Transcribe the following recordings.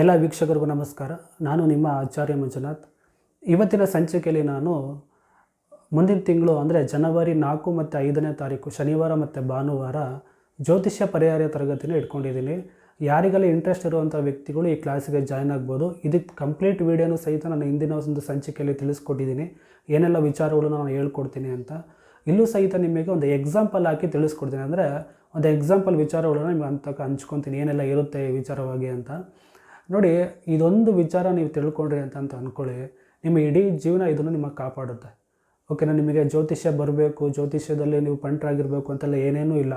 ಎಲ್ಲ ವೀಕ್ಷಕರಿಗೂ ನಮಸ್ಕಾರ. ನಾನು ನಿಮ್ಮ ಆಚಾರ್ಯ ಮಂಜುನಾಥ್. ಇವತ್ತಿನ ಸಂಚಿಕೆಯಲ್ಲಿ ನಾನು ಮುಂದಿನ ತಿಂಗಳು ಅಂದರೆ ಜನವರಿ ನಾಲ್ಕು ಮತ್ತು ಐದನೇ ತಾರೀಕು, ಶನಿವಾರ ಮತ್ತು ಭಾನುವಾರ ಜ್ಯೋತಿಷ್ಯ ಪರಿಹಾರ ತರಗತಿನ ಇಟ್ಕೊಂಡಿದ್ದೀನಿ. ಯಾರಿಗೆಲ್ಲ ಇಂಟ್ರೆಸ್ಟ್ ಇರುವಂಥ ವ್ಯಕ್ತಿಗಳು ಈ ಕ್ಲಾಸಿಗೆ ಜಾಯ್ನ್ ಆಗ್ಬೋದು, ಇದಕ್ಕೆ ಕಂಪ್ಲೀಟ್ ವೀಡಿಯೋನೂ ಸಹಿತ ನಾನು ಹಿಂದಿನ ಒಂದು ಸಂಚಿಕೆಯಲ್ಲಿ ತಿಳಿಸ್ಕೊಟ್ಟಿದ್ದೀನಿ. ಏನೆಲ್ಲ ವಿಚಾರಗಳನ್ನು ನಾನು ಹೇಳ್ಕೊಡ್ತೀನಿ ಅಂತ. ಇಲ್ಲೂ ಸಹಿತ ನಿಮಗೆ ಒಂದು ಎಕ್ಸಾಂಪಲ್ ಹಾಕಿ ತಿಳಿಸ್ಕೊಡ್ತೀನಿ. ಅಂದರೆ ಒಂದು ಎಕ್ಸಾಂಪಲ್ ವಿಚಾರಗಳನ್ನು ನಿಮಗೆ ಅಂತ ಹಂಚ್ಕೊತೀನಿ. ಏನೆಲ್ಲ ಇರುತ್ತೆ ವಿಚಾರವಾಗಿ ಅಂತ. ನೋಡಿ, ಇದೊಂದು ವಿಚಾರ ನೀವು ತಿಳ್ಕೊಂಡ್ರಿ ಅಂತ ಅಂತ ಅಂದ್ಕೊಳ್ಳಿ ನಿಮ್ಮ ಇಡೀ ಜೀವನ ಇದನ್ನು ನಿಮಗೆ ಕಾಪಾಡುತ್ತೆ. ಓಕೆನಾ, ನಿಮಗೆ ಜ್ಯೋತಿಷ್ಯ ಬರಬೇಕು, ಜ್ಯೋತಿಷ್ಯದಲ್ಲಿ ನೀವು ಪಂಟ್ರಾಗಿರಬೇಕು ಅಂತೆಲ್ಲ ಏನೇನೂ ಇಲ್ಲ.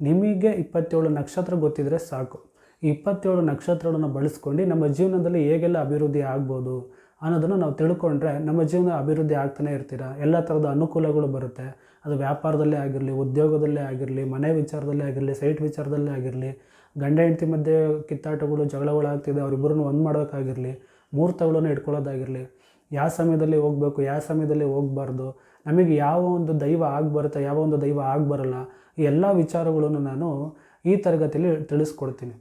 ನಿಮಗೆ ಇಪ್ಪತ್ತೇಳು ನಕ್ಷತ್ರ ಗೊತ್ತಿದ್ರೆ ಸಾಕು. ಈ ಇಪ್ಪತ್ತೇಳು ನಕ್ಷತ್ರಗಳನ್ನು ಬಳಸ್ಕೊಂಡು ನಮ್ಮ ಜೀವನದಲ್ಲಿ ಹೇಗೆಲ್ಲ ಅಭಿವೃದ್ಧಿ ಆಗ್ಬೋದು ಅನ್ನೋದನ್ನು ನಾವು ತಿಳ್ಕೊಂಡ್ರೆ ನಮ್ಮ ಜೀವನ ಅಭಿವೃದ್ಧಿ ಆಗ್ತಾನೆ ಇರ್ತೀರ? ಎಲ್ಲ ಥರದ ಅನುಕೂಲಗಳು ಬರುತ್ತೆ. ಅದು ವ್ಯಾಪಾರದಲ್ಲೇ ಆಗಿರಲಿ, ಉದ್ಯೋಗದಲ್ಲೇ ಆಗಿರಲಿ, ಮನೆ ವಿಚಾರದಲ್ಲೇ ಆಗಿರಲಿ, ಸೈಟ್ ವಿಚಾರದಲ್ಲೇ ಆಗಿರಲಿ ಗಂಡ ಹೆಂಡತಿ ಮಧ್ಯೆ ಕಿತ್ತಾಟಗಳು, ಜಗಳಗಳು ಆಗ್ತಿದೆ, ಅವರಿಬ್ಬರನ್ನು ಒಂದು ಮಾಡೋಕ್ಕಾಗಿರಲಿ ಮುಹೂರ್ತಗಳನ್ನು ಇಟ್ಕೊಳ್ಳೋದಾಗಿರಲಿ, ಯಾವ ಸಮಯದಲ್ಲಿ ಹೋಗಬೇಕು, ಯಾವ ಸಮಯದಲ್ಲಿ ಹೋಗಬಾರ್ದು, ನಮಗೆ ಯಾವ ಒಂದು ದೈವ ಆಗ್ಬರುತ್ತೆ ಯಾವ ಒಂದು ದೈವ ಆಗಿಬರಲ್ಲ ಈ ಎಲ್ಲ ವಿಚಾರಗಳನ್ನು ನಾನು ಈ ತರಗತಿಯಲ್ಲಿ ತಿಳಿಸ್ಕೊಡ್ತೀನಿ.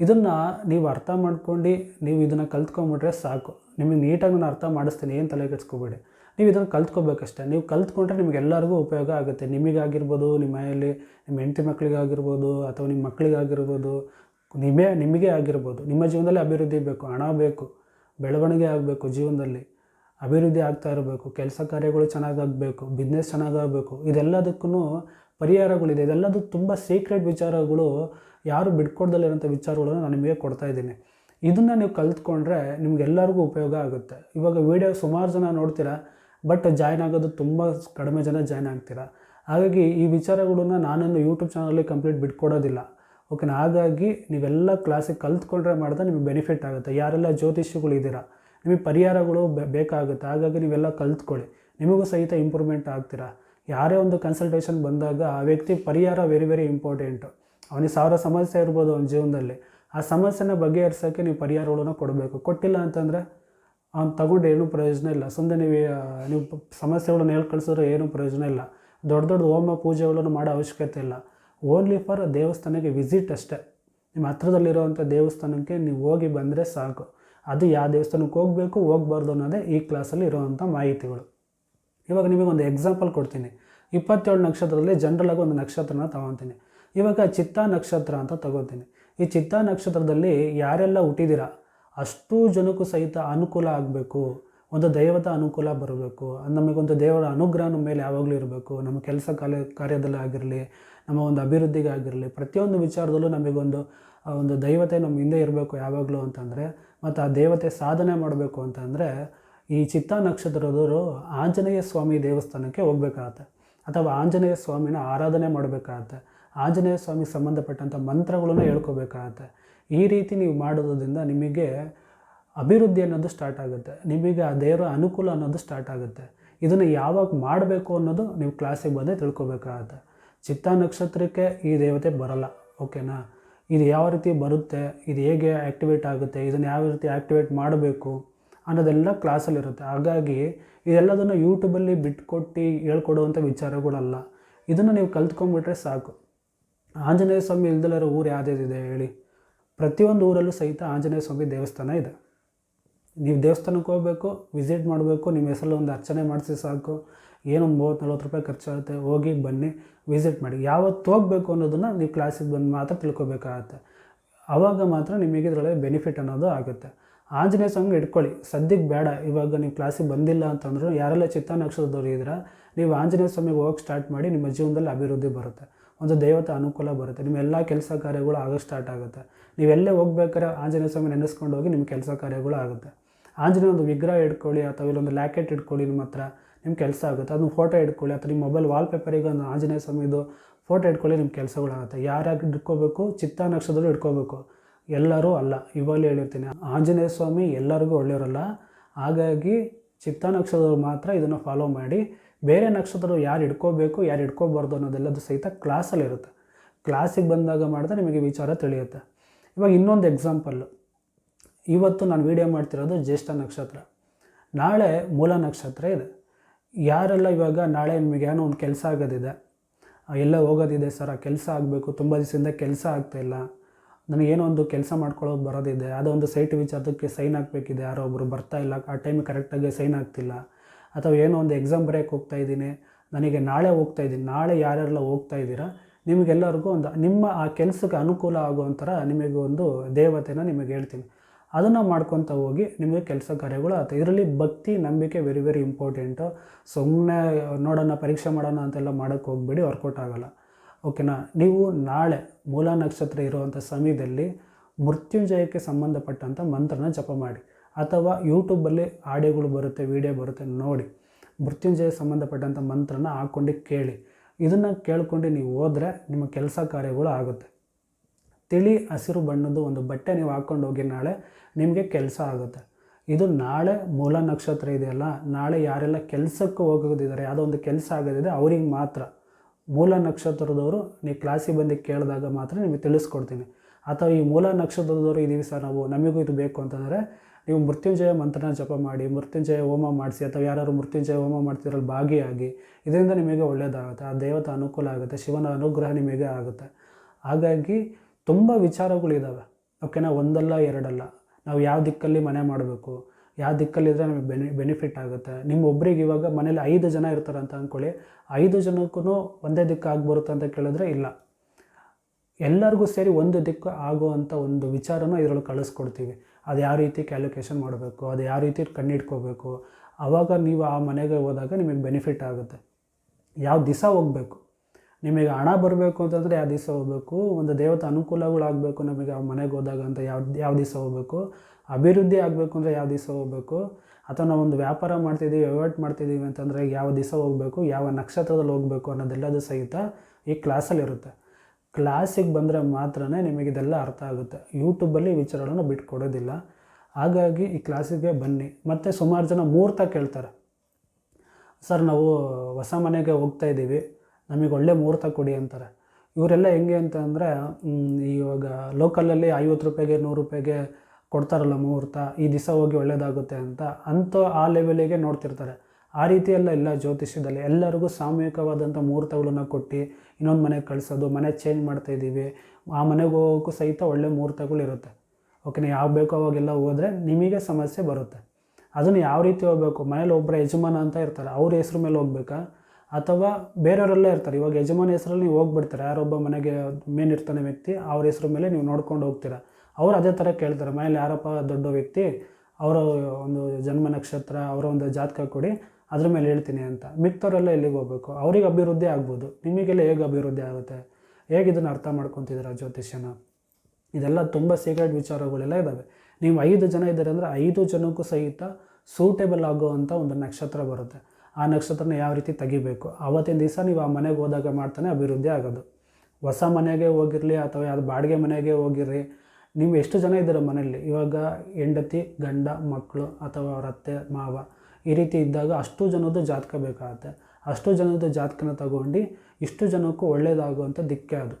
ಇದನ್ನು ನೀವು ಅರ್ಥ ಮಾಡ್ಕೊಂಡು ನೀವು ಇದನ್ನು ಕಲ್ತ್ಕೊಂಬಿಟ್ರೆ ಸಾಕು. ನಿಮಗೆ ನೀಟಾಗಿ ನಾನು ಅರ್ಥ ಮಾಡಿಸ್ತೀನಿ, ಏನು ತಲೆ ಕೆಡ್ಸ್ಕೊಬೇಡಿ. ನೀವು ಇದನ್ನು ಕಲ್ತ್ಕೋಬೇಕಷ್ಟೇ. ನೀವು ಕಲ್ತ್ಕೊಂಡ್ರೆ ನಿಮಗೆಲ್ಲರಿಗೂ ಉಪಯೋಗ ಆಗುತ್ತೆ. ನಿಮಗಾಗಿರ್ಬೋದು, ನಿಮ್ಮ ಮನೆಯಲ್ಲಿ ನಿಮ್ಮ ಹೆಂಡತಿ ಮಕ್ಕಳಿಗಾಗಿರ್ಬೋದು ಅಥವಾ ನಿಮ್ಮ ಮಕ್ಕಳಿಗಾಗಿರ್ಬೋದು ನಿಮೇ, ನಿಮಗೆ ಆಗಿರ್ಬೋದು. ನಿಮ್ಮ ಜೀವನದಲ್ಲಿ ಅಭಿವೃದ್ಧಿ ಬೇಕು, ಹಣ ಬೇಕು, ಬೆಳವಣಿಗೆ ಆಗಬೇಕು ಜೀವನದಲ್ಲಿ. ಅಭಿವೃದ್ಧಿ ಆಗ್ತಾ ಇರಬೇಕು, ಕೆಲಸ ಕಾರ್ಯಗಳು ಚೆನ್ನಾಗಾಗಬೇಕು ಬಿಸ್ನೆಸ್ ಚೆನ್ನಾಗಾಗಬೇಕು. ಇದೆಲ್ಲದಕ್ಕೂ ಪರಿಹಾರಗಳಿದೆ. ಇದೆಲ್ಲದೂ ತುಂಬ ಸೀಕ್ರೆಟ್ ವಿಚಾರಗಳು ಯಾರು ಬಿಟ್ಕೊಡ್ದಲ್ಲಿರೋಂಥ ವಿಚಾರಗಳನ್ನು ನಾನು ನಿಮಗೆ ಕೊಡ್ತಾ ಇದ್ದೀನಿ. ಇದನ್ನು ನೀವು ಕಲ್ತ್ಕೊಂಡ್ರೆ ನಿಮಗೆಲ್ಲರಿಗೂ ಉಪಯೋಗ ಆಗುತ್ತೆ. ಇವಾಗ ವೀಡಿಯೋ ಸುಮಾರು ಜನ ನೋಡ್ತೀರಾ? ಬಟ್ ಜಾಯ್ನ್ ಆಗೋದು ತುಂಬ ಕಡಿಮೆ ಜನ ಜಾಯ್ನ್ ಆಗ್ತೀರಾ? ಹಾಗಾಗಿ ಈ ವಿಚಾರಗಳನ್ನ ನಾನನ್ನು ಯೂಟ್ಯೂಬ್ ಚಾನಲಲ್ಲಿ ಕಂಪ್ಲೀಟ್ ಬಿಟ್ಕೊಡೋದಿಲ್ಲ. ಓಕೆನಾ ಹಾಗಾಗಿ ನೀವೆಲ್ಲ ಕ್ಲಾಸಿಗೆ ಕಲ್ತ್ಕೊಂಡ್ರೆ ಮಾಡಿದ್ರೆ ನಿಮಗೆ ಬೆನಿಫಿಟ್ ಆಗುತ್ತೆ. ಯಾರೆಲ್ಲ ಜ್ಯೋತಿಷಿಗಳಿದ್ದೀರಾ ನಿಮಗೆ ಪರಿಹಾರಗಳು ಬೇಕಾಗುತ್ತೆ. ಹಾಗಾಗಿ ನೀವೆಲ್ಲ ಕಲ್ತ್ಕೊಳ್ಳಿ. ನಿಮಗೂ ಸಹಿತ ಇಂಪ್ರೂವ್ಮೆಂಟ್ ಆಗ್ತೀರಾ? ಯಾರೇ ಒಂದು ಕನ್ಸಲ್ಟೇಷನ್ ಬಂದಾಗ ಆ ವ್ಯಕ್ತಿ ಪರಿಹಾರ ವೆರಿ ವೆರಿ ಇಂಪಾರ್ಟೆಂಟು ಅವನಿಗೆ ಸಾವಿರ ಸಮಸ್ಯೆ ಇರ್ಬೋದು ಅವನ ಜೀವನದಲ್ಲಿ. ಆ ಸಮಸ್ಯೆನ ಬಗೆಹರಿಸೋಕ್ಕೆ ನೀವು ಪರಿಹಾರಗಳನ್ನು ಕೊಡಬೇಕು. ಕೊಟ್ಟಿಲ್ಲ ಅಂತಂದರೆ? ಅವ್ನು ತಗೊಂಡು ಏನೂ ಪ್ರಯೋಜನ ಇಲ್ಲ. ಸುಮ್ಮನೆ ನೀವು ನೀವು ಸಮಸ್ಯೆಗಳನ್ನು ಹೇಳಿ ಕಳಿಸಿದ್ರೆ ಏನೂ ಪ್ರಯೋಜನ ಇಲ್ಲ. ದೊಡ್ಡ ದೊಡ್ಡ ಹೋಮ ಪೂಜೆಗಳನ್ನು ಮಾಡೋ ಅವಶ್ಯಕತೆ ಇಲ್ಲ. ಓನ್ಲಿ ಫಾರ್ ದೇವಸ್ಥಾನಕ್ಕೆ ವಿಸಿಟ್ ಅಷ್ಟೇ. ನಿಮ್ಮ ಹತ್ರದಲ್ಲಿರುವಂಥ ದೇವಸ್ಥಾನಕ್ಕೆ ನೀವು ಹೋಗಿ ಬಂದರೆ ಸಾಕು. ಅದು ಯಾವ ದೇವಸ್ಥಾನಕ್ಕೆ ಹೋಗಬೇಕು, ಹೋಗಬಾರ್ದು ಅನ್ನೋದೇ ಈ ಕ್ಲಾಸಲ್ಲಿ ಇರುವಂಥ ಮಾಹಿತಿಗಳು. ಇವಾಗ ನಿಮಗೆ ಒಂದು ಎಕ್ಸಾಂಪಲ್ ಕೊಡ್ತೀನಿ. ಇಪ್ಪತ್ತೇಳು ನಕ್ಷತ್ರದಲ್ಲಿ ಜನರಲಾಗಿ ಒಂದು ನಕ್ಷತ್ರನ ತಗೊತೀನಿ. ಇವಾಗ ಚಿತ್ತಾ ನಕ್ಷತ್ರ ಅಂತ ತಗೋತೀನಿ. ಈ ಚಿತ್ತಾ ನಕ್ಷತ್ರದಲ್ಲಿ ಯಾರೆಲ್ಲ ಹುಟ್ಟಿದ್ದೀರಾ? ಅಷ್ಟೂ ಜನಕ್ಕೂ ಸಹಿತ ಅನುಕೂಲ ಆಗಬೇಕು. ಒಂದು ದೈವದ ಅನುಕೂಲ ಬರಬೇಕು. ನಮಗೊಂದು ದೇವರ ಅನುಗ್ರಹ ನಮ್ಮ ಮೇಲೆ ಯಾವಾಗಲೂ ಇರಬೇಕು. ನಮ್ಮ ಕೆಲಸ ಕಾರ್ಯ, ಕಾರ್ಯದಲ್ಲಿ ಆಗಿರಲಿ, ನಮ್ಮ ಒಂದು ಅಭಿವೃದ್ಧಿಗಾಗಿರಲಿ ಪ್ರತಿಯೊಂದು ವಿಚಾರದಲ್ಲೂ ನಮಗೊಂದು ಒಂದು ದೈವತೆ ನಮ್ಮ ಹಿಂದೆ ಇರಬೇಕು ಯಾವಾಗಲೂ ಅಂತಂದರೆ, ಮತ್ತು ಆ ದೇವತೆ ಸಾಧನೆ ಮಾಡಬೇಕು ಅಂತಂದರೆ, ಈ ಚಿತ್ತ ನಕ್ಷತ್ರದವರು ಆಂಜನೇಯ ಸ್ವಾಮಿ ದೇವಸ್ಥಾನಕ್ಕೆ ಹೋಗ್ಬೇಕಾಗತ್ತೆ. ಅಥವಾ ಆಂಜನೇಯ ಸ್ವಾಮಿನ ಆರಾಧನೆ ಮಾಡಬೇಕಾಗತ್ತೆ. ಆಂಜನೇಯ ಸ್ವಾಮಿಗೆ ಸಂಬಂಧಪಟ್ಟಂಥ ಮಂತ್ರಗಳನ್ನು ಹೇಳ್ಕೊಬೇಕಾಗತ್ತೆ. ಈ ರೀತಿ ನೀವು ಮಾಡೋದ್ರಿಂದ ನಿಮಗೆ ಅಭಿವೃದ್ಧಿ ಅನ್ನೋದು ಸ್ಟಾರ್ಟ್ ಆಗುತ್ತೆ. ನಿಮಗೆ ಆ ದೇವರ ಅನುಕೂಲ ಅನ್ನೋದು ಸ್ಟಾರ್ಟ್ ಆಗುತ್ತೆ. ಇದನ್ನು ಯಾವಾಗ ಮಾಡಬೇಕು ಅನ್ನೋದು ನೀವು ಕ್ಲಾಸಿಗೆ ಬಂದೇ ತಿಳ್ಕೊಬೇಕಾಗತ್ತೆ. ಚಿತ್ತ ನಕ್ಷತ್ರಕ್ಕೆ ಈ ದೇವತೆ ಬರಲ್ಲ ಓಕೆನಾ ಇದು ಯಾವ ರೀತಿ ಬರುತ್ತೆ, ಇದು ಹೇಗೆ ಆ್ಯಕ್ಟಿವೇಟ್ ಆಗುತ್ತೆ, ಇದನ್ನು ಯಾವ ರೀತಿ ಆ್ಯಕ್ಟಿವೇಟ್ ಮಾಡಬೇಕು ಅನ್ನೋದೆಲ್ಲ ಕ್ಲಾಸಲ್ಲಿರುತ್ತೆ ಹಾಗಾಗಿ ಇದೆಲ್ಲದನ್ನು ಯೂಟ್ಯೂಬಲ್ಲಿ ಬಿಟ್ಕೊಟ್ಟು ಹೇಳ್ಕೊಡುವಂಥ ವಿಚಾರಗಳಲ್ಲ ಇದನ್ನು ನೀವು ಕಲ್ತ್ಕೊಂಡ್ಬಿಟ್ರೆ ಸಾಕು. ಆಂಜನೇಯ ಸ್ವಾಮಿ ಇಲ್ದಲ್ಲಿರೋ ಊರು ಯಾವುದಿದೆ ಹೇಳಿ. ಪ್ರತಿಯೊಂದು ಊರಲ್ಲೂ ಸಹಿತ ಆಂಜನೇಯ ಸ್ವಾಮಿ ದೇವಸ್ಥಾನ ಇದೆ. ನೀವು ದೇವಸ್ಥಾನಕ್ಕೆ ಹೋಗಬೇಕು, ವಿಸಿಟ್ ಮಾಡಬೇಕು, ನಿಮ್ಮ ಹೆಸರಲ್ಲಿ ಒಂದು ಅರ್ಚನೆ ಮಾಡಿಸಿ ಸಾಕು ಏನೊಂದು ಮೂವತ್ತು ನಲ್ವತ್ತು ರೂಪಾಯಿ ಖರ್ಚಾಗುತ್ತೆ, ಹೋಗಿ ಬನ್ನಿ, ವಿಸಿಟ್ ಮಾಡಿ. ಯಾವತ್ತು ಹೋಗಬೇಕು ಅನ್ನೋದನ್ನು ನೀವು ಕ್ಲಾಸಿಗೆ ಬಂದು ಮಾತ್ರ ತಿಳ್ಕೊಬೇಕಾಗತ್ತೆ. ಆವಾಗ ಮಾತ್ರ ನಿಮಗೆ ಇದರೊಳಗೆ ಬೆನಿಫಿಟ್ ಅನ್ನೋದು ಆಗುತ್ತೆ. ಆಂಜನೇಯ ಸ್ವಾಮಿ ಇಟ್ಕೊಳ್ಳಿ ಸದ್ಯಕ್ಕೆ ಬೇಡ, ಇವಾಗ ನೀವು ಕ್ಲಾಸಿಗೆ ಬಂದಿಲ್ಲ ಅಂತಂದ್ರೂ ಯಾರೆಲ್ಲ ಚಿತ್ತ ನಕ್ಷತ್ರದವ್ರು ಇದ್ದೀರಾ, ನೀವು ಆಂಜನೇಯ ಸ್ವಾಮಿಗೆ ಹೋಗಿ ಸ್ಟಾರ್ಟ್ ಮಾಡಿ ನಿಮ್ಮ ಜೀವನದಲ್ಲಿ ಅಭಿವೃದ್ಧಿ ಬರುತ್ತೆ. ಒಂದು ದೇವತೆ ಅನುಕೂಲ ಬರುತ್ತೆ. ನಿಮ್ಮ ಎಲ್ಲ ಕೆಲಸ ಕಾರ್ಯಗಳು ಆಗ ಸ್ಟಾರ್ಟ್ ಆಗುತ್ತೆ. ನೀವೆಲ್ಲೇ ಹೋಗ್ಬೇಕಾದ್ರೆ ಆಂಜನೇಯ ಸ್ವಾಮಿ ನೆನೆಸ್ಕೊಂಡು ಹೋಗಿ ನಿಮ್ಮ ಕೆಲಸ ಕಾರ್ಯಗಳು ಆಗುತ್ತೆ. ಆಂಜನೇಯ ಒಂದು ವಿಗ್ರಹ ಇಟ್ಕೊಳ್ಳಿ ಅಥವಾ ಇಲ್ಲೊಂದು ಲ್ಯಾಕೆಟ್ ಇಟ್ಕೊಳ್ಳಿ ನಿಮ್ಮ ಹತ್ರ ನಿಮ್ಮ ಕೆಲಸ ಆಗುತ್ತೆ. ಅದನ್ನ ಫೋಟೋ ಇಟ್ಕೊಳ್ಳಿ ಅಥವಾ ನಿಮ್ಮ ಮೊಬೈಲ್ ವಾಲ್ಪೇಪರಿಗೆ ಒಂದು ಆಂಜನೇಯ ಸ್ವಾಮಿದು ಫೋಟೋ ಇಟ್ಕೊಳ್ಳಿ ನಿಮ್ಮ ಕೆಲಸಗಳಾಗುತ್ತೆ ಯಾರ್ಯಾರು ಇಟ್ಕೋಬೇಕು ಚಿತ್ತ ನಕ್ಷತ್ರ ಇಟ್ಕೋಬೇಕು ಎಲ್ಲರೂ ಅಲ್ಲ. ಇವಾಗಲೇ ಹೇಳಿರ್ತೀನಿ. ಆಂಜನೇಯ ಸ್ವಾಮಿ ಎಲ್ಲರಿಗೂ ಒಳ್ಳೆಯವರಲ್ಲ. ಹಾಗಾಗಿ ಚಿತ್ತ ನಕ್ಷತ್ರದವ್ರು ಮಾತ್ರ ಇದನ್ನು ಫಾಲೋ ಮಾಡಿ, ಬೇರೆ ನಕ್ಷತ್ರರು ಯಾರು ಇಟ್ಕೋಬೇಕು ಯಾರು ಇಟ್ಕೋಬಾರ್ದು ಅನ್ನೋದೆಲ್ಲದು ಸಹಿತ ಕ್ಲಾಸಲ್ಲಿ ಇರುತ್ತೆ. ಕ್ಲಾಸಿಗೆ ಬಂದಾಗ ಮಾಡಿದ್ರೆ ನಿಮಗೆ ವಿಚಾರ ತಿಳಿಯುತ್ತೆ. ಇವಾಗ ಇನ್ನೊಂದು ಎಕ್ಸಾಂಪಲ್ಲು ಇವತ್ತು ನಾನು ವೀಡಿಯೋ ಮಾಡ್ತಿರೋದು ಜ್ಯೇಷ್ಠ ನಕ್ಷತ್ರ. ನಾಳೆ ಮೂಲ ನಕ್ಷತ್ರ ಇದೆ. ಯಾರೆಲ್ಲ ಇವಾಗ ನಾಳೆ ನಿಮಗೆ ಏನೋ ಒಂದು ಕೆಲಸ ಆಗೋದಿದೆ ಎಲ್ಲ ಹೋಗೋದಿದೆ ಸರ್, ಆ ಕೆಲಸ ಆಗಬೇಕು, ತುಂಬ ದಿವಸದಿಂದ ಕೆಲಸ ಆಗ್ತಾಯಿಲ್ಲ ನನಗೇನೋ ಒಂದು ಕೆಲಸ ಮಾಡ್ಕೊಳ್ಳೋದು ಬರೋದಿದೆ ಅದೋ ಒಂದು ಸೈಟ್ ವಿಚಾರದಕ್ಕೆ ಸೈನ್ ಹಾಕಬೇಕಿದೆ, ಯಾರೋ ಒಬ್ಬರು ಬರ್ತಾ ಇಲ್ಲ, ಆ ಟೈಮಿಗೆ ಕರೆಕ್ಟಾಗಿ ಸೈನ್ ಆಗ್ತಿಲ್ಲ, ಅಥವಾ ಏನೋ ಒಂದು ಎಕ್ಸಾಮ್ ಬ್ರೇಕ್ ಹೋಗ್ತಾ ಇದ್ದೀನಿ, ನನಗೆ ನಾಳೆ ಹೋಗ್ತಾ ಇದ್ದೀನಿ, ನಾಳೆ ಯಾರೆಲ್ಲ ಹೋಗ್ತಾ ಇದ್ದೀರಾ, ನಿಮಗೆಲ್ಲರಿಗೂ ಒಂದು ನಿಮ್ಮ ಆ ಕೆಲಸಕ್ಕೆ ಅನುಕೂಲ ಆಗುವಂಥರ ನಿಮಗೆ ಒಂದು ದೇವತೆನ ನಿಮಗೆ ಹೇಳ್ತೀನಿ. ಅದನ್ನು ಮಾಡ್ಕೊತ ಹೋಗಿ ನಿಮಗೆ ಕೆಲಸ ಕಾರ್ಯಗಳು ಆಗುತ್ತೆ. ಇದರಲ್ಲಿ ಭಕ್ತಿ, ನಂಬಿಕೆ ವೆರಿ ವೆರಿ ಇಂಪಾರ್ಟೆಂಟು ಸುಮ್ಮನೆ ನೋಡೋಣ, ಪರೀಕ್ಷೆ ಮಾಡೋಣ ಅಂತೆಲ್ಲ ಮಾಡೋಕ್ಕೆ ಹೋಗ್ಬೇಡಿ ವರ್ಕೌಟ್ ಆಗೋಲ್ಲ. ಓಕೆನಾ? ನೀವು ನಾಳೆ ಮೂಲ ನಕ್ಷತ್ರ ಇರುವಂಥ ಸಮಯದಲ್ಲಿ ಮೃತ್ಯುಂಜಯಕ್ಕೆ ಸಂಬಂಧಪಟ್ಟಂಥ ಮಂತ್ರನ ಜಪ ಮಾಡಿ. ಅಥವಾ ಯೂಟ್ಯೂಬಲ್ಲಿ ಆಡಿಯೋಗಳು ಬರುತ್ತೆ, ವಿಡಿಯೋ ಬರುತ್ತೆ, ನೋಡಿ. ಮೃತ್ಯುಂಜಯ ಸಂಬಂಧಪಟ್ಟಂಥ ಮಂತ್ರನ ಹಾಕ್ಕೊಂಡು ಕೇಳಿ. ಇದನ್ನು ಕೇಳ್ಕೊಂಡು ನೀವು ಹೋದರೆ ನಿಮ್ಮ ಕೆಲಸ ಕಾರ್ಯಗಳು ಆಗುತ್ತೆ. ತಿಳಿ, ಹಸಿರು, ಬಣ್ಣದ್ದು ಒಂದು ಬಟ್ಟೆ ನೀವು ಹಾಕ್ಕೊಂಡು ಹೋಗಿ ನಾಳೆ ನಿಮಗೆ ಕೆಲಸ ಆಗುತ್ತೆ. ಇದು ನಾಳೆ ಮೂಲ ನಕ್ಷತ್ರ ಇದೆಯಲ್ಲ, ನಾಳೆ ಯಾರೆಲ್ಲ ಕೆಲಸಕ್ಕೆ ಹೋಗೋದಿದ್ದಾರೆ ಯಾವುದೋ ಒಂದು ಕೆಲಸ ಆಗೋದಿದೆ ಅವ್ರಿಗೆ ಮಾತ್ರ. ಮೂಲ ನಕ್ಷತ್ರದವರು ನೀವು ಕ್ಲಾಸಿಗೆ ಬಂದು ಕೇಳಿದಾಗ ಮಾತ್ರ ನಿಮಗೆ ತಿಳಿಸ್ಕೊಡ್ತೀನಿ. ಅಥವಾ ಈ ಮೂಲ ನಕ್ಷತ್ರದವರು ಇದ್ದೀವಿ ಸರ್ ನಾವು, ನಮಗೂ ಇದು ಬೇಕು ಅಂತಂದರೆ ನೀವು ಮೃತ್ಯುಂಜಯ ಮಂತ್ರನ ಜಪ ಮಾಡಿ, ಮೃತ್ಯುಂಜಯ ಹೋಮ ಮಾಡಿಸಿ, ಅಥವಾ ಯಾರು ಮೃತ್ಯುಂಜಯ ಹೋಮ ಮಾಡ್ತಿದ್ರಲ್ಲಿ ಭಾಗಿಯಾಗಿ, ಇದರಿಂದ ನಿಮಗೆ ಒಳ್ಳೆಯದಾಗುತ್ತೆ, ಆ ದೇವತೆ ಅನುಕೂಲ ಆಗುತ್ತೆ, ಶಿವನ ಅನುಗ್ರಹ ನಿಮಗೆ ಆಗುತ್ತೆ. ಹಾಗಾಗಿ ತುಂಬ ವಿಚಾರಗಳಿದ್ದಾವೆ ಓಕೆನಾ, ಒಂದಲ್ಲ, ಎರಡಲ್ಲ. ನಾವು ಯಾವ ದಿಕ್ಕಲ್ಲಿ ಮನೆ ಮಾಡಬೇಕು ಯಾವ ದಿಕ್ಕಲ್ಲಿದ್ದರೆ ನಮಗೆ ಬೆನಿ ಬೆನಿಫಿಟ್ ಆಗುತ್ತೆ. ನಿಮ್ಮ ಒಬ್ರಿಗೆ ಇವಾಗ ಮನೇಲಿ ಐದು ಜನ ಇರ್ತಾರೆ ಅಂತ ಅಂದ್ಕೊಳ್ಳಿ, ಐದು ಜನಕ್ಕೂ ಒಂದೇ ದಿಕ್ಕು ಆಗಿ ಬರುತ್ತೆ ಅಂತ ಕೇಳಿದ್ರೆ ಇಲ್ಲ. ಎಲ್ಲರಿಗೂ ಸೇರಿ ಒಂದು ದಿಕ್ಕು ಆಗುವಂಥ ಒಂದು ವಿಚಾರನ ಇದರೊಳಗೆ ಕಳಿಸ್ಕೊಡ್ತೀವಿ. ಅದು ಯಾವ ರೀತಿ ಕ್ಯಾಲ್ಕುಲೇಷನ್ ಮಾಡಬೇಕು, ಅದು ಯಾವ ರೀತಿ ಕಣ್ಣಿಟ್ಕೋಬೇಕು ಆವಾಗ ನೀವು ಆ ಮನೆಗೆ ಹೋದಾಗ ನಿಮಗೆ ಬೆನಿಫಿಟ್ ಆಗುತ್ತೆ. ಯಾವ ದಿವಸ ಹೋಗಬೇಕು? ನಿಮಗೆ ಹಣ ಬರಬೇಕು ಅಂತಂದರೆ ಯಾವ ದಿವಸ ಹೋಗಬೇಕು? ಒಂದು ದೇವತೆ ಅನುಕೂಲಗಳಾಗಬೇಕು ನಮಗೆ ಆ ಮನೆಗೆ ಹೋದಾಗ ಅಂತ ಯಾವ ಯಾವ ದಿವಸ ಹೋಗಬೇಕು? ಅಭಿವೃದ್ಧಿ ಆಗಬೇಕು ಅಂದರೆ ಯಾವ ದಿವಸ ಹೋಗಬೇಕು? ಅಥವಾ ನಾವು ಒಂದು ವ್ಯಾಪಾರ ಮಾಡ್ತಿದ್ದೀವಿ ವ್ಯವಹಾರ ಮಾಡ್ತಿದ್ದೀವಿ ಅಂತಂದರೆ ಯಾವ ದಿವಸ ಹೋಗಬೇಕು, ಯಾವ ನಕ್ಷತ್ರದಲ್ಲಿ ಹೋಗಬೇಕು ಅನ್ನೋದೆಲ್ಲದೂ ಸಹಿತ ಈ ಕ್ಲಾಸಲ್ಲಿರುತ್ತೆ ಕ್ಲಾಸಿಗೆ ಬಂದರೆ ಮಾತ್ರ ನಿಮಗೆ ಇದೆಲ್ಲ ಅರ್ಥ ಆಗುತ್ತೆ. ಯೂಟ್ಯೂಬಲ್ಲಿ ವಿಚಾರಗಳನ್ನು ಬಿಟ್ಕೊಡೋದಿಲ್ಲ. ಹಾಗಾಗಿ ಈ ಕ್ಲಾಸಿಗೆ ಬನ್ನಿ. ಮತ್ತು ಸುಮಾರು ಜನ ಮುಹೂರ್ತ ಕೇಳ್ತಾರೆ. ಸರ್, ನಾವು ಹೊಸ ಮನೆಗೆ ಹೋಗ್ತಾ ಇದ್ದೀವಿ. ನಮಗೆ ಒಳ್ಳೆ ಮುಹೂರ್ತ ಕೊಡಿ ಅಂತಾರೆ. ಇವರೆಲ್ಲ ಹೆಂಗೆ ಅಂತ ಅಂದರೆ ಇವಾಗ ಲೋಕಲಲ್ಲಿ ಐವತ್ತು ರೂಪಾಯಿಗೆ, ನೂರು ರೂಪಾಯಿಗೆ ಕೊಡ್ತಾರಲ್ಲ ಮುಹೂರ್ತ, ಈ ದಿವಸ ಹೋಗಿ ಒಳ್ಳೆಯದಾಗುತ್ತೆ ಅಂತ ಅಂಥ ಆ ಲೆವೆಲಿಗೆ ನೋಡ್ತಿರ್ತಾರೆ. ಆ ರೀತಿಯೆಲ್ಲ ಇಲ್ಲ ಜ್ಯೋತಿಷ್ಯದಲ್ಲಿ. ಎಲ್ಲರಿಗೂ ಸಾಮೂಹಿಕವಾದಂಥ ಮುಹೂರ್ತಗಳನ್ನು ಕೊಟ್ಟು ಇನ್ನೊಂದು ಮನೆಗೆ ಕಳಿಸೋದು, ಮನೆ ಚೇಂಜ್ ಮಾಡ್ತಾ ಇದ್ದೀವಿ, ಆ ಮನೆಗೆ ಹೋಗೋಕ್ಕೂ ಸಹಿತ ಒಳ್ಳೆ ಮುಹೂರ್ತಗಳು ಇರುತ್ತೆ. ನೀವು ಯಾವ ಬೇಕೋ ಅವಾಗೆಲ್ಲ ಹೋದರೆ ನಿಮಗೆ ಸಮಸ್ಯೆ ಬರುತ್ತೆ. ಅದನ್ನು ಯಾವ ರೀತಿ ಹೋಗಬೇಕು? ಮನೇಲಿ ಒಬ್ಬರ ಯಜಮಾನ ಅಂತ ಇರ್ತಾರೆ. ಅವ್ರ ಹೆಸ್ರು ಮೇಲೆ ಹೋಗ್ಬೇಕಾ? ಅಥವಾ ಬೇರೆಯವರೆಲ್ಲ ಇರ್ತಾರೆ. ಇವಾಗ ಯಜಮಾನ ಹೆಸರಲ್ಲಿ ನೀವು ಹೋಗ್ಬಿಡ್ತಾರೆ? ಯಾರೊಬ್ಬ ಮನೆಗೆ ಮೇನ್ ಇರ್ತಾನೆ ವ್ಯಕ್ತಿ, ಅವ್ರ ಹೆಸ್ರು ಮೇಲೆ ನೀವು ನೋಡ್ಕೊಂಡು ಹೋಗ್ತೀರಾ? ಅವ್ರು ಅದೇ ಥರ ಕೇಳ್ತಾರೆ. ಮನೇಲಿ ಯಾರಪ್ಪ ದೊಡ್ಡ ವ್ಯಕ್ತಿ, ಅವರ ಒಂದು ಜನ್ಮ ನಕ್ಷತ್ರ, ಅವರ ಒಂದು ಜಾತಕ ಕೊಡಿ, ಅದ್ರ ಮೇಲೆ ಹೇಳ್ತೀನಿ ಅಂತ. ಮಿಕ್ತವರೆಲ್ಲ ಎಲ್ಲಿಗೆ ಹೋಗ್ಬೇಕು? ಅವ್ರಿಗೆ ಅಭಿವೃದ್ಧಿ ಆಗ್ಬೋದು. ನಿಮಗೆಲ್ಲ ಹೇಗೆ ಅಭಿವೃದ್ಧಿ ಆಗುತ್ತೆ? ಹೇಗೆ ಇದನ್ನು ಅರ್ಥ ಮಾಡ್ಕೊತಿದ್ದೀರಾ ಜ್ಯೋತಿಷ್ಯನ? ಇದೆಲ್ಲ ತುಂಬ ಸೀಕ್ರೆಟ್ ವಿಚಾರಗಳೆಲ್ಲ ಇದ್ದಾವೆ ನೀವು ಐದು ಜನ ಇದ್ದಾರೆ ಅಂದರೆ ಐದು ಜನಕ್ಕೂ ಸಹಿತ ಸೂಟೇಬಲ್ ಆಗುವಂಥ ಒಂದು ನಕ್ಷತ್ರ ಬರುತ್ತೆ. ಆ ನಕ್ಷತ್ರನ ಯಾವ ರೀತಿ ತೆಗಿಬೇಕು? ಆವತ್ತಿನ ದಿವಸ ನೀವು ಆ ಮನೆಗೆ ಹೋದಾಗ ಮಾಡ್ತಾನೆ ಅಭಿವೃದ್ಧಿ ಆಗೋದು. ಹೊಸ ಮನೆಗೆ ಹೋಗಿರಲಿ ಅಥವಾ ಯಾವ್ದು ಬಾಡಿಗೆ ಮನೆಗೆ ಹೋಗಿರ್ರಿ ನೀವು ಎಷ್ಟು ಜನ ಇದ್ದೀರ ಮನೆಯಲ್ಲಿ? ಇವಾಗ ಹೆಂಡತಿ, ಗಂಡ ಮಕ್ಕಳು ಅಥವಾ ಅವರ ಅತ್ತೆ, ಮಾವ, ಈ ರೀತಿ ಇದ್ದಾಗ ಅಷ್ಟು ಜನದ್ದು ಜಾತಕ ಬೇಕಾಗುತ್ತೆ. ಅಷ್ಟು ಜನದ ಜಾತಕನ ತಗೊಂಡು ಇಷ್ಟು ಜನಕ್ಕೂ ಒಳ್ಳೆಯದಾಗುವಂಥ ದಿಕ್ಕೆ ಅದು.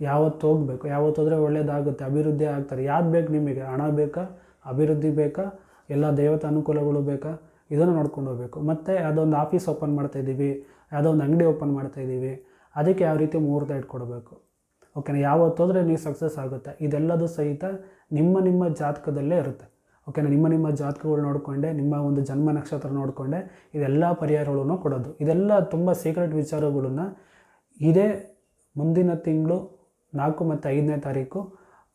ಯಾವತ್ತು ಹೋಗಬೇಕು? ಯಾವತ್ತು ಹೋದರೆ ಒಳ್ಳೆಯದಾಗುತ್ತೆ ಅಭಿವೃದ್ಧಿ ಆಗ್ತಾರೆ. ಯಾವ್ದು ಬೇಕು ನಿಮಗೆ? ಹಣ ಬೇಕಾ? ಅಭಿವೃದ್ಧಿ ಬೇಕಾ? ಎಲ್ಲ ದೇವತೆ ಅನುಕೂಲಗಳು ಬೇಕಾ? ಇದನ್ನು ನೋಡ್ಕೊಂಡು ಹೋಗಬೇಕು. ಮತ್ತು ಒಂದು ಆಫೀಸ್ ಓಪನ್ ಮಾಡ್ತಾಯಿದ್ದೀವಿ ಯಾವುದೋ ಒಂದು ಅಂಗಡಿ ಓಪನ್ ಮಾಡ್ತಾಯಿದ್ದೀವಿ ಅದಕ್ಕೆ ಯಾವ ರೀತಿ ಮುಹೂರ್ತ ಇಟ್ಕೊಡ್ಬೇಕು? ಓಕೆನಾ? ಯಾವತ್ತು ಹೋದರೆ ನೀವು ಸಕ್ಸಸ್ ಆಗುತ್ತೆ. ಇದೆಲ್ಲದೂ ಸಹಿತ ನಿಮ್ಮ ನಿಮ್ಮ ಜಾತಕದಲ್ಲೇ ಇರುತ್ತೆ. ಓಕೆನಾ? ನಿಮ್ಮ ನಿಮ್ಮ ಜಾತಕಗಳು ನೋಡಿಕೊಂಡೆ, ನಿಮ್ಮ ಒಂದು ಜನ್ಮ ನಕ್ಷತ್ರ ನೋಡಿಕೊಂಡೆ, ಇದೆಲ್ಲ ಪರಿಹಾರಗಳನ್ನು ಕೊಡೋದು. ಇದೆಲ್ಲ ತುಂಬ ಸೀಕ್ರೆಟ್ ವಿಚಾರಗಳನ್ನು ಇದೇ ಮುಂದಿನ ತಿಂಗಳು ನಾಲ್ಕು ಮತ್ತು ಐದನೇ ತಾರೀಕು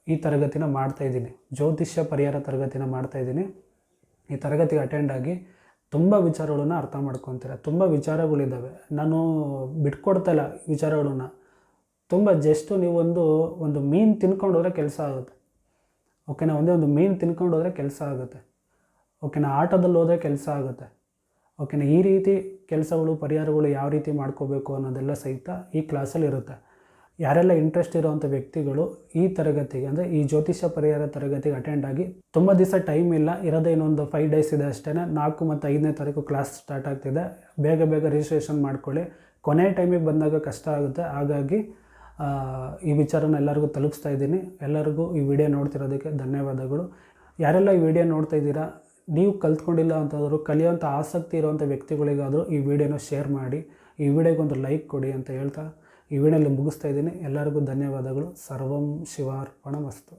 ಈ ತರಗತಿನ ಮಾಡ್ತಾಯಿದ್ದೀನಿ ಜ್ಯೋತಿಷ್ಯ ಪರಿಹಾರ ತರಗತಿನ ಮಾಡ್ತಾಯಿದ್ದೀನಿ ಈ ತರಗತಿಗೆ ಅಟೆಂಡ್ ಆಗಿ ತುಂಬ ವಿಚಾರಗಳನ್ನು ಅರ್ಥ ಮಾಡ್ಕೊತೀರ. ತುಂಬ ವಿಚಾರಗಳಿದ್ದಾವೆ ನಾನು ಬಿಟ್ಕೊಡ್ತಾ ಇಲ್ಲ ವಿಚಾರಗಳನ್ನ. ತುಂಬ ಜಸ್ಟು ನೀವೊಂದು, ಒಂದು ಮೀನು ತಿನ್ಕೊಂಡು ಹೋದರೆ ಕೆಲಸ ಆಗುತ್ತೆ. ಓಕೆನಾ ಒಂದೇ ಒಂದು ಮೀನು ತಿನ್ಕೊಂಡು ಹೋದರೆ ಕೆಲಸ ಆಗುತ್ತೆ. ಓಕೆನಾ ಆಟದಲ್ಲಿ ಹೋದರೆ ಕೆಲಸ ಆಗುತ್ತೆ. ಓಕೆನಾ ಈ ರೀತಿ ಕೆಲಸಗಳು, ಪರಿಹಾರಗಳು ಯಾವ ರೀತಿ ಮಾಡ್ಕೋಬೇಕು ಅನ್ನೋದೆಲ್ಲ ಸಹಿತ ಈ ಕ್ಲಾಸಲ್ಲಿ ಇರುತ್ತೆ. ಯಾರೆಲ್ಲ ಇಂಟ್ರೆಸ್ಟ್ ಇರೋವಂಥ ವ್ಯಕ್ತಿಗಳು ಈ ತರಗತಿಗೆ, ಅಂದರೆ ಈ ಜ್ಯೋತಿಷ್ಯ ಪರಿಹಾರ ತರಗತಿಗೆ ಅಟೆಂಡ್ ಆಗಿ ತುಂಬ ದಿವಸ ಟೈಮ್ ಇಲ್ಲ, ಇರೋದೇ ಇನ್ನೊಂದು ಫೈವ್ ಡೇಸ್ ಇದೆ ಅಷ್ಟೇ ನಾಲ್ಕು ಮತ್ತು ಐದನೇ ತಾರೀಕು ಕ್ಲಾಸ್ ಸ್ಟಾರ್ಟ್ ಆಗ್ತಿದೆ. ಬೇಗ ಬೇಗ ರಿಜಿಸ್ಟ್ರೇಷನ್ ಮಾಡ್ಕೊಳ್ಳಿ. ಕೊನೆ ಟೈಮಿಗೆ ಬಂದಾಗ ಕಷ್ಟ ಆಗುತ್ತೆ. ಹಾಗಾಗಿ ಈ ವಿಚಾರನ ಎಲ್ಲರಿಗೂ ತಲುಪಿಸ್ತಾ ಇದ್ದೀನಿ. ಎಲ್ಲರಿಗೂ ಈ ವಿಡಿಯೋ ನೋಡ್ತಿರೋದಕ್ಕೆ ಧನ್ಯವಾದಗಳು. ಯಾರೆಲ್ಲ ಈ ವಿಡಿಯೋ ನೋಡ್ತಾ ಇದ್ದೀರಾ, ನೀವು ಕಲ್ತ್ಕೊಂಡಿಲ್ಲ ಅಂತಾದರೂ ಕಲಿಯೋಂಥ ಆಸಕ್ತಿ ಇರುವಂಥ ವ್ಯಕ್ತಿಗಳಿಗಾದರೂ ಈ ವಿಡಿಯೋನ ಶೇರ್ ಮಾಡಿ. ಈ ವಿಡಿಯೋಗೊಂದು ಲೈಕ್ ಕೊಡಿ ಅಂತ ಹೇಳ್ತಾ ಈ ವಿಡಿಯೋಲಿ ಮುಗಿಸ್ತಾ ಇದ್ದೀನಿ. ಎಲ್ಲರಿಗೂ ಧನ್ಯವಾದಗಳು. ಸರ್ವಂ ಶಿವಾರ್ಪಣ ವಸ್ತು